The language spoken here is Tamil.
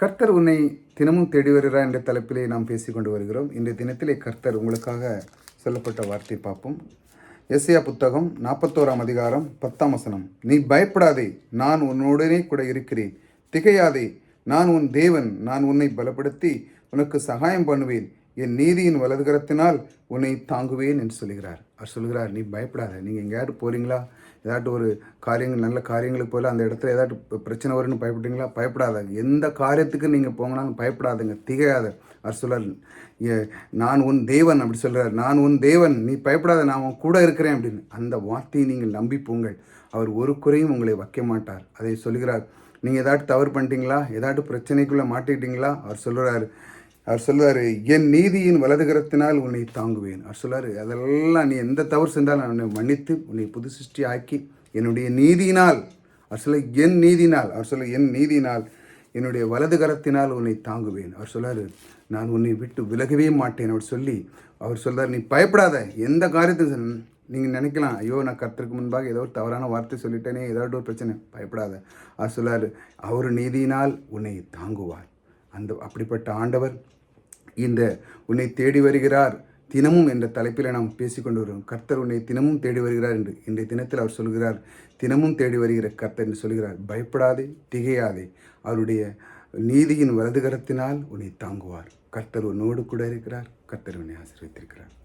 கர்த்தர் உன்னை தினமும் தேடி வருகிறார் என்ற தலைப்பிலே நாம் பேசிக்கொண்டு வருகிறோம். இன்றைய தினத்திலே கர்த்தர் உங்களுக்காக சொல்லப்பட்ட வார்த்தை பார்ப்போம். எஸ்ஐயா புத்தகம் நாற்பத்தோராம் அதிகாரம் பத்தாம் வசனம். நீ பயப்படாதே நான் உன்னுடனே கூட இருக்கிறேன். திகையாதே நான் உன் தேவன் நான் உன்னை பலப்படுத்தி உனக்கு சகாயம் பண்ணுவேன். என் நீதியின் வலதுகரத்தினால் உன்னை தாங்குவேன் என்று சொல்கிறார் அவர் சொல்கிறார் நீ பயப்படாத நீங்கள் எங்கேயாவது போகிறீங்களா ஏதாட்டும் ஒரு காரியங்கள் நல்ல காரியங்களுக்கு போகல அந்த இடத்துல ஏதாட்டும் பிரச்சனை வரும்னு பயப்படுறீங்களா பயப்படாத எந்த காரியத்துக்கு நீங்கள் போங்கனாலும் பயப்படாதுங்க. திகையாத. அவர் சொல்கிறார் "ஏ- நான் உன் தேவன் அப்படி சொல்கிறார் நான் உன் தேவன். நீ பயப்படாத. நான் உன் கூட இருக்கிறேன் அப்படின்னு. அந்த வார்த்தையை நீங்கள் நம்பி போங்கள். அவர் ஒரு குறையும் உங்களை வைக்க மாட்டார். அதை சொல்கிறார். நீங்கள் ஏதாட்டும் தவறு பண்ணிட்டீங்களா? ஏதாட்டும் பிரச்சனைக்குள்ளே மாட்டிக்கிட்டீங்களா? அவர் சொல்கிறார் அவர் சொல்லுவார் என் நீதியின் வலதுகரத்தினால் உன்னை தாங்குவேன். அவர் சொல்லுவார் அதெல்லாம் நீ எந்த தவறு சென்றாலும் நான் உன்னை மன்னித்து உன்னை புது சிருஷ்டி ஆக்கி என்னுடைய நீதியினால் அவர் சொல்ல என் நீதினால் அவர் சொல்ல என் நீதினால் என்னுடைய வலது கரத்தினால் உன்னை தாங்குவேன். அவர் சொல்லாரு நான் உன்னை விட்டு விலகவே மாட்டேன். அவர் சொல்லி அவர் சொல்கிறார் நீ பயப்படாத எந்த காரியத்தையும் நீங்கள் நினைக்கலாம் ஐயோ நான் கர்த்தருக்கு முன்பாக ஏதோ ஒரு தவறான வார்த்தை சொல்லிட்டேனே ஏதாவது ஒரு பிரச்சனை. பயப்படாத. அவர் சொல்லார் அவர் நீதியினால் உன்னை தாங்குவார். அந்த அப்படிப்பட்ட ஆண்டவர் இந்த உன்னை தேடி வருகிறார் தினமும் என்ற தலைப்பில் நாம் பேசிக்கொண்டு வருகிறோம். கர்த்தர் உன்னை தினமும் தேடி வருகிறார் என்று இன்றைய தினத்தில் அவர் சொல்கிறார். தினமும் தேடி வருகிற கர்த்தர் என்று சொல்கிறார். பயப்படாதே திகையாதே. அவருடைய நீதியின் வலதுகரத்தினால் உன்னை தாங்குவார். கர்த்தர் உன்னோடு கூட இருக்கிறார். கர்த்தர் உன்னை ஆசீர்வதித்திருக்கிறார்.